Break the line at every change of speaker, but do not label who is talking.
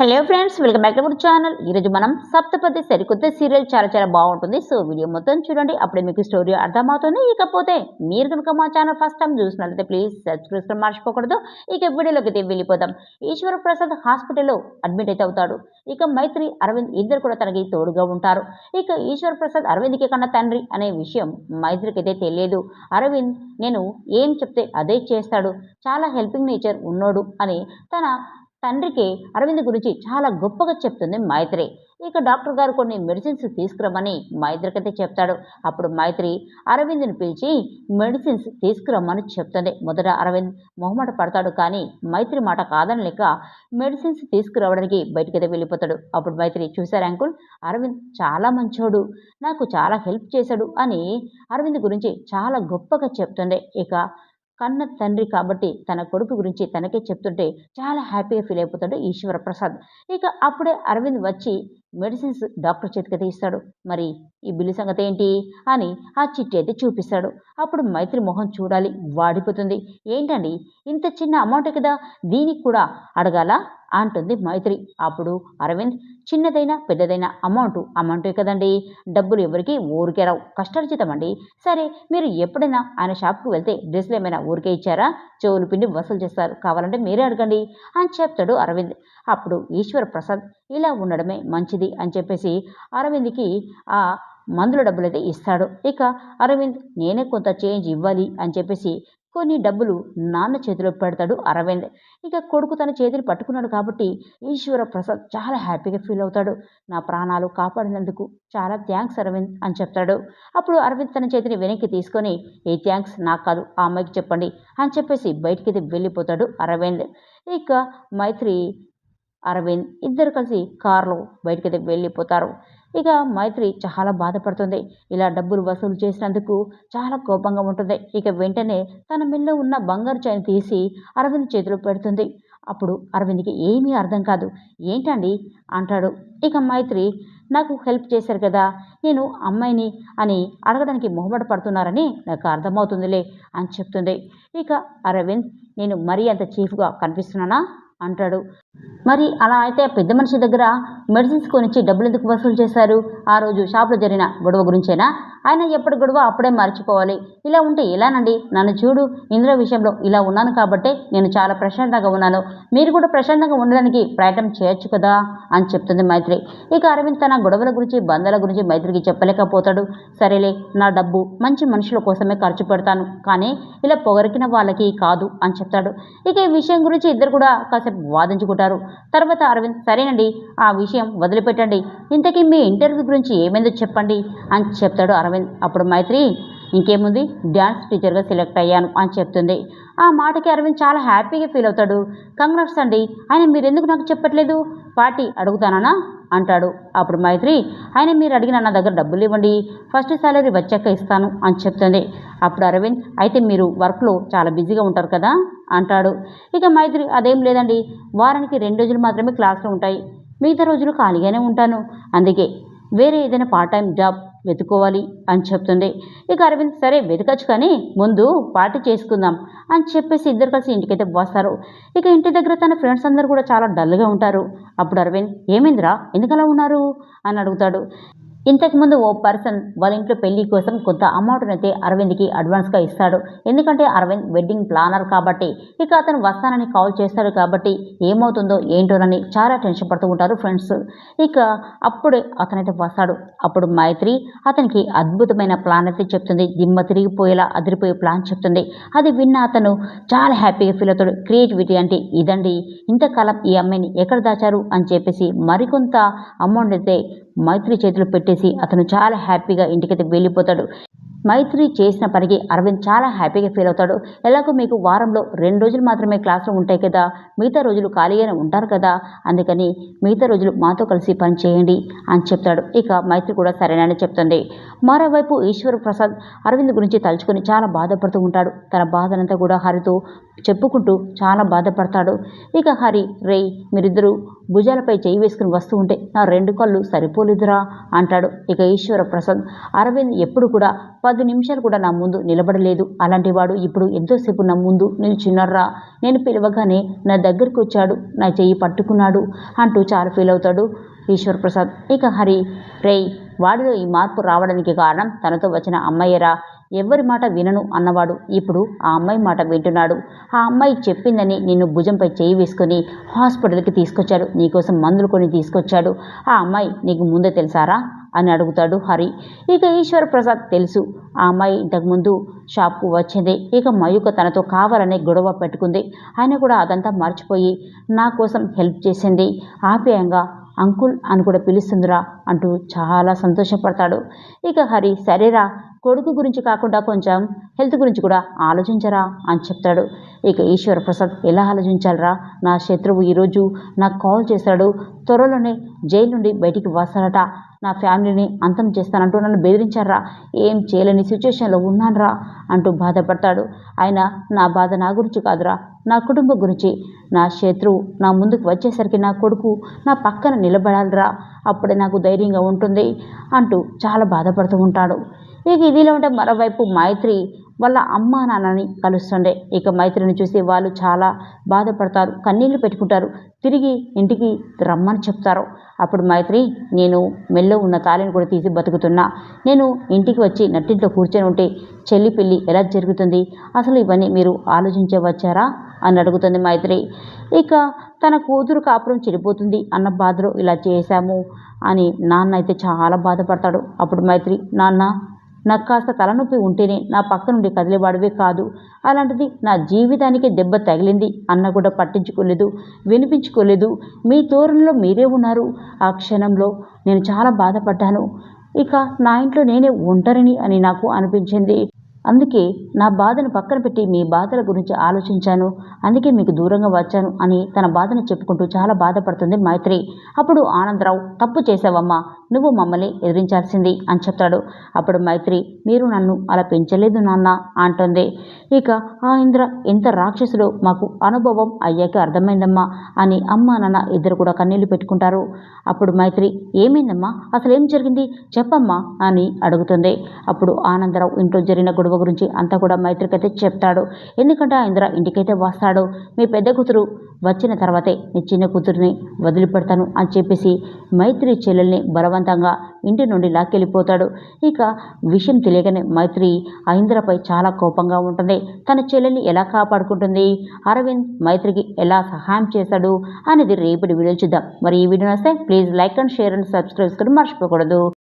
Hello friends welcome back to our channel ఈరోజు మనం సప్తపతి సరికొత్త సీరియల్ చాలా చాలా బాగుంటుంది. సో వీడియో మొత్తం చూడండి. అప్పుడే మీకు స్టోరీ అర్థమవుతుంది. ఇకపోతే మీరు కనుక మా ఛానల్ ఫస్ట్ టైం చూసినట్లయితే ప్లీజ్ సబ్స్క్రిప్షన్ చేసుకొని మర్చిపోకూడదు. ఇక వీడియోలోకి అయితే వెళ్ళిపోదాం. ఈశ్వర ప్రసాద్ హాస్పిటల్లో అడ్మిట్ అయితే అవుతాడు. ఇక మైత్రి అరవింద్ ఇద్దరు కూడా తనకి తోడుగా ఉంటారు. ఇక ఈశ్వర ప్రసాద్ అరవింద్కి కన్నా తండ్రి అనే విషయం మైత్రికి అయితే తెలియదు. అరవింద్ నేను ఏం చెప్తే అదే చేస్తాడు. చాలా హెల్పింగ్ నేచర్ ఉన్నోడు అని తన తండ్రికి అరవింద్ గురించి చాలా గొప్పగా చెప్తుంది మైత్రి. ఇక డాక్టర్ గారు కొన్ని మెడిసిన్స్ తీసుకురమ్మని మైత్రికైతే చెప్తాడు. అప్పుడు మైత్రి అరవింద్ని పిలిచి మెడిసిన్స్ తీసుకురమ్మని చెప్తుంది. మొదట అరవింద్ మొహమాట పడతాడు కానీ మైత్రి మాట కాదనలేక మెడిసిన్స్ తీసుకురావడానికి బయటికైతే వెళ్ళిపోతాడు. అప్పుడు మైత్రి చూశారు అంకుల్ అరవింద్ చాలా మంచోడు నాకు చాలా హెల్ప్ చేశాడు అని అరవింద్ గురించి చాలా గొప్పగా చెప్తుంది. ఇక కన్న తండ్రి కాబట్టి తన కొడుకు గురించి తనకే చెప్తుంటే చాలా హ్యాపీగా ఫీల్ అయిపోతాడు ఈశ్వర ప్రసాద్ ఇక అప్పుడే అరవింద్ వచ్చి మెడిసిన్స్ డాక్టర్ చేతికి ఇస్తాడు. మరి ఈ బిల్లు సంగతి ఏంటి? అని ఆ చిట్టి అయితే చూపిస్తాడు. అప్పుడు మైత్రి మొహం చూడాలి వాడిపోతుంది. ఏంటండి? ఇంత చిన్న అమౌంట్ కదా దీనికి కూడా అడగాల? అంటుంది మైత్రి. అప్పుడు అరవింద్ చిన్నదైనా పెద్దదైనా అమౌంట్ అమౌంటే కదండి. డబ్బులు ఎవరికి ఊరికే రావు. కష్టార్జితం అండి సరే మీరు ఎప్పుడైనా ఆయన షాప్కి వెళ్తే డ్రెస్సులు ఏమైనా ఊరికే ఇచ్చారా? చెవులు పిండి వసూలు చేస్తారు. కావాలంటే మీరే అడగండి అని చెప్తాడు అరవింద్. అప్పుడు ఈశ్వర ప్రసాద్ ఇలా ఉండడమే మంచిది అని చెప్పేసి అరవింద్కి ఆ మందుల డబ్బులు అయితే ఇస్తాడు. ఇక అరవింద్ నేనే కొంత చేంజ్ ఇవ్వాలి అని చెప్పేసి కొన్ని డబ్బులు నాన్న చేతిలో పెడతాడు అరవింద్. ఇక కొడుకు తన చేతిని పట్టుకున్నాడు కాబట్టి ఈశ్వర ప్రసాద్ చాలా హ్యాపీగా ఫీల్ అవుతాడు. నా ప్రాణాలు కాపాడినందుకు చాలా థ్యాంక్స్ అరవింద్ అని చెప్తాడు. అప్పుడు అరవింద్ తన చేతిని వెనక్కి తీసుకొని ఏ థ్యాంక్స్ నాకు కాదు ఆ అమ్మాయికి చెప్పండి అని చెప్పేసి బయటికి వెళ్ళిపోతాడు అరవింద్. ఇక మైత్రి అరవింద్ ఇద్దరు కలిసి కారులో బయటికి వెళ్ళిపోతారు. ఇక మైత్రి చాలా బాధపడుతుంది. ఇలా డబ్బులు వసూలు చేసినందుకు చాలా కోపంగా ఉంటుంది. ఇక వెంటనే తన మిల్లో ఉన్న బంగారు చైన్ తీసి అరవింద్ చేతిలో పెడుతుంది. అప్పుడు అరవింద్కి ఏమీ అర్థం కాదు. ఏంటండి? అంటాడు. ఇక మైత్రి నాకు హెల్ప్ చేశారు కదా నేను అమ్మాయిని అని అడగడానికి మొహమాట పడుతున్నారని నాకు అర్థమవుతుందిలే అని చెప్తుంది. ఇక అరవింద్ నేను మరీ అంత చీఫ్గా కనిపిస్తున్నానా? అంటాడు. మరి అలా అయితే పెద్ద మనిషి దగ్గర మెడిసిన్స్ కొనిచ్చి డబ్బులు ఎందుకు వసూలు చేశారు? ఆ రోజు షాప్లో జరిగిన గొడవ గురించేనా? ఆయన ఎప్పటి గొడవ అప్పుడే మర్చిపోవాలి. ఇలా ఉంటే ఎలానండి? నన్ను చూడు ఇందులో విషయంలో ఇలా ఉన్నాను కాబట్టే నేను చాలా ప్రశాంతంగా ఉన్నాను. మీరు కూడా ప్రశాంతంగా ఉండడానికి ప్రయత్నం చేయొచ్చు కదా? అని చెప్తుంది మైత్రి. ఇక అరవింద్ తన గొడవల గురించి బంధాల గురించి మైత్రికి చెప్పలేకపోతాడు. సరేలే నా డబ్బు మంచి మనుషుల కోసమే ఖర్చు పెడతాను. కానీ ఇలా పొగరికిన వాళ్ళకి కాదు అని చెప్తాడు. ఇక ఈ విషయం గురించి ఇద్దరు కూడా కాసేపు వాదించుకుంటారు. తర్వాత అరవింద్ సరేనండి ఆ విషయం వదిలిపెట్టండి. ఇంతకీ మీ ఇంటర్వ్యూ గురించి ఏమైందో చెప్పండి అని చెప్తాడు అరవింద్. అరవింద్ అప్పుడు మైత్రి ఇంకేముంది? డ్యాన్స్ టీచర్గా సెలెక్ట్ అయ్యాను అని చెప్తుంది. ఆ మాటకి అరవింద్ చాలా హ్యాపీగా ఫీల్ అవుతాడు. కంగ్రాట్స్ అండి. ఆయన మీరు ఎందుకు నాకు చెప్పట్లేదు? పార్టీ అడుగుతానా అంటాడు. అప్పుడు మైత్రి ఆయన మీరు అడిగిన నా దగ్గర డబ్బులు ఇవ్వండి. ఫస్ట్ సాలరీ వచ్చాక ఇస్తాను అని చెప్తుంది. అప్పుడు అరవింద్ అయితే మీరు వర్క్లో చాలా బిజీగా ఉంటారు కదా? అంటాడు. ఇక మైత్రి అదేం లేదండి. వారానికి రెండు రోజులు మాత్రమే క్లాసులు ఉంటాయి. మిగతా రోజులు ఖాళీగానే ఉంటాను. అందుకే వేరే ఏదైనా పార్ట్ టైం జాబ్ వెతుకోవాలి అని చెప్తుంది ఇక అరవింద్ సరే వెతకచ్చు కానీ ముందు పార్టీ చేసుకుందాం అని చెప్పేసి ఇద్దరు కలిసి ఇంటికైతే వస్తారు. ఇక ఇంటి దగ్గర తన ఫ్రెండ్స్ అందరూ కూడా చాలా డల్గా ఉంటారు. అప్పుడు అరవింద్ ఏమైందిరా? ఎందుకలా ఉన్నారు? అని అడుగుతాడు. ఇంతకుముందు ఓ పర్సన్ వాళ్ళ ఇంట్లో పెళ్ళి కోసం కొంత అమౌంట్ని అయితే అరవింద్కి అడ్వాన్స్గా ఇస్తాడు. ఎందుకంటే అరవింద్ వెడ్డింగ్ ప్లానర్ కాబట్టి ఇక అతను వస్తానని కాల్ చేస్తాడు కాబట్టి ఏమవుతుందో ఏంటోనని చాలా టెన్షన్ పడుతూ ఉంటారు ఫ్రెండ్స్. ఇక అప్పుడే అతనైతే వస్తాడు. అప్పుడు మైత్రి అతనికి అద్భుతమైన ప్లాన్ అయితే చెప్తుంది. దిమ్మ తిరిగిపోయేలా అదిరిపోయే ప్లాన్ చెప్తుంది. అది విన్న అతను చాలా హ్యాపీగా ఫీల్ అవుతాడు. క్రియేటివిటీ అంటే ఇదండి. ఇంతకాలం ఈ అమ్మాయిని ఎక్కడ దాచారు అని చెప్పేసి మరికొంత అమౌంట్ అయితే మైత్రి చేతులు పెట్టేసి అతను చాలా హ్యాపీగా ఇంటికైతే వెళ్ళిపోతాడు. మైత్రి చేసిన పనికి అరవింద్ చాలా హ్యాపీగా ఫీల్ అవుతాడు. ఎలాగో మీకు వారంలో రెండు రోజులు మాత్రమే క్లాసులు ఉంటాయి కదా మిగతా రోజులు ఖాళీగానే ఉంటారు కదా అందుకని మిగతా రోజులు మాతో కలిసి పని చేయండి అని చెప్తాడు. ఇక మైత్రి కూడా సరేనని చెప్తుంది. మరోవైపు ఈశ్వర్ ప్రసాద్ అరవింద్ గురించి తలుచుకొని చాలా బాధపడుతూ ఉంటాడు. తన బాధనంతా కూడా హరితో చెప్పుకుంటూ చాలా బాధపడతాడు. ఇక హరి రేయ్ మీరిద్దరూ భుజాలపై చేయి వేసుకుని వస్తూ ఉంటే నా రెండు కళ్ళు సరిపోలేదురా అంటాడు. ఇక ఈశ్వర ప్రసాద్ అరవింద్ ఎప్పుడు కూడా పది నిమిషాలు కూడా నా ముందు నిలబడలేదు. అలాంటి వాడు ఇప్పుడు ఎంతోసేపు నా ముందు నిల్చున్నారా నేను పిలవగానే నా దగ్గరికి వచ్చాడు. నా చెయ్యి పట్టుకున్నాడు అంటూ చాలా ఫీల్ అవుతాడు ఈశ్వర్ ప్రసాద్. ఇక హరి రేయ్ వాడిలో ఈ మార్పు రావడానికి కారణం తనతో వచ్చిన అమ్మయ్యరా ఎవరి మాట వినను అన్నవాడు. ఇప్పుడు ఆ అమ్మాయి మాట వింటున్నాడు. ఆ అమ్మాయి చెప్పిందని నిన్ను భుజంపై చేయి వేసుకొని హాస్పిటల్కి తీసుకొచ్చాడు. నీకోసం మందులు కొని తీసుకొచ్చాడు. ఆ అమ్మాయి నీకు ముందే తెలుసారా? అని అడుగుతాడు హరి. ఇక ఈశ్వర్ ప్రసాద్ తెలుసు. ఆ అమ్మాయి ఇంతకుముందు షాప్కు వచ్చింది. ఇక మయూక తనతో కావాలనే గొడవ పెట్టుకుంది. ఆయన కూడా అదంతా మర్చిపోయి నా కోసం హెల్ప్ చేసింది. ఆప్యాయంగా అంకుల్ అని కూడా పిలుస్తుందిరా అంటూ చాలా సంతోషపడతాడు. ఇక హరి సరేరా కొడుకు గురించి కాకుండా కొంచెం హెల్త్ గురించి కూడా ఆలోచించరా అని చెప్తాడు. ఇక ఈశ్వర ప్రసాద్ ఎలా ఆలోచించాలరా? నా శత్రువు ఈరోజు నాకు కాల్ చేశాడు. త్వరలోనే జైలు నుండి బయటికి వస్తాడట. నా ఫ్యామిలీని అంతం చేస్తానంటూ నన్ను బెదిరించారా? ఏం చేయలేని సిచ్యువేషన్లో ఉన్నానరా అంటూ బాధపడతాడు. ఆయన నా బాధ నా గురించి కాదురా. నా కుటుంబం గురించి. నా శత్రువు నా ముందుకు వచ్చేసరికి నా కొడుకు నా పక్కన నిలబడాలిరా. అప్పుడే నాకు ధైర్యంగా ఉంటుంది అంటూ చాలా బాధపడుతూ ఉంటాడు. ఇక ఇదిలో ఉంటే మరోవైపు మైత్రి వాళ్ళ అమ్మ నాన్నని కలుస్తుండే. ఇక మైత్రిని చూసి వాళ్ళు చాలా బాధపడతారు కన్నీళ్ళు పెట్టుకుంటారు. తిరిగి ఇంటికి రమ్మని చెప్తారు. అప్పుడు మైత్రి నేను మెల్లో ఉన్న తాళిని కూడా తీసి బతుకుతున్నా. నేను ఇంటికి వచ్చి నట్టింట్లో కూర్చొని ఉంటే చెల్లి పెళ్ళి ఎలా జరుగుతుంది? అసలు ఇవన్నీ మీరు ఆలోచించే వచ్చారా? అని అడుగుతుంది మైత్రి. ఇక తన కూతురు కాపురం చెడిపోతుంది అన్న బాధలో ఇలా చేశాము అని నాన్న అయితే చాలా బాధపడతాడు. అప్పుడు మైత్రి నాన్న నాకు కాస్త తలనొప్పి ఉంటేనే నా పక్క నుండి కదిలేవాడివే కాదు. అలాంటిది నా జీవితానికి దెబ్బ తగిలింది అన్న కూడా పట్టించుకోలేదు వినిపించుకోలేదు. మీ తోరణలో మీరే ఉన్నారు. ఆ క్షణంలో నేను చాలా బాధపడ్డాను. ఇక నా ఇంట్లో నేనే ఒంటరిని అని నాకు అనిపించింది. అందుకే నా బాధను పక్కన పెట్టి మీ బాధల గురించి ఆలోచించాను. అందుకే మీకు దూరంగా వచ్చాను అని తన బాధను చెప్పుకుంటూ చాలా బాధపడుతుంది మైత్రి. అప్పుడు ఆనందరావు తప్పు చేసావమ్మా నువ్వు మమ్మల్ని ఎదిరించాల్సింది అని చెప్తాడు. అప్పుడు మైత్రి మీరు నన్ను అలా పెంచలేదు నాన్న అంటుంది. ఇక ఆ ఇంద్ర ఎంత రాక్షసుడో మాకు అనుభవం అయ్యాక అర్థమైందమ్మా అని అమ్మ నాన్న ఇద్దరు కూడా కన్నీళ్ళు పెట్టుకుంటారు. అప్పుడు మైత్రి ఏమైందమ్మా? అసలు ఏం జరిగింది? చెప్పమ్మా అని అడుగుతుంది. అప్పుడు ఆనందరావు ఇంట్లో జరిగిన గొడవ గురించి అంతా కూడా మైత్రికి అయితే చెప్తాడు. ఎందుకంటే ఆ ఇంద్ర ఇంటికైతే వస్తాడు. మీ పెద్ద కూతురు వచ్చిన తర్వాతే నీ చిన్న కూతురిని వదిలిపెడతాను అని చెప్పేసి మైత్రి చెల్లెల్ని బలవంతంగా ఇంటి నుండి లాక్కెళ్ళిపోతాడు. ఇక విషయం తెలియగానే మైత్రి ఆ ఇంద్రపై చాలా కోపంగా ఉంటుంది. తన చెల్లెల్ని ఎలా కాపాడుకుంటుంది? అరవింద్ మైత్రికి ఎలా సహాయం చేశాడు అనేది రేపటి వీడియో చూద్దాం. మరి ఈ వీడియో వస్తే please like and share and subscribe కూడా మర్చిపోకూడదు.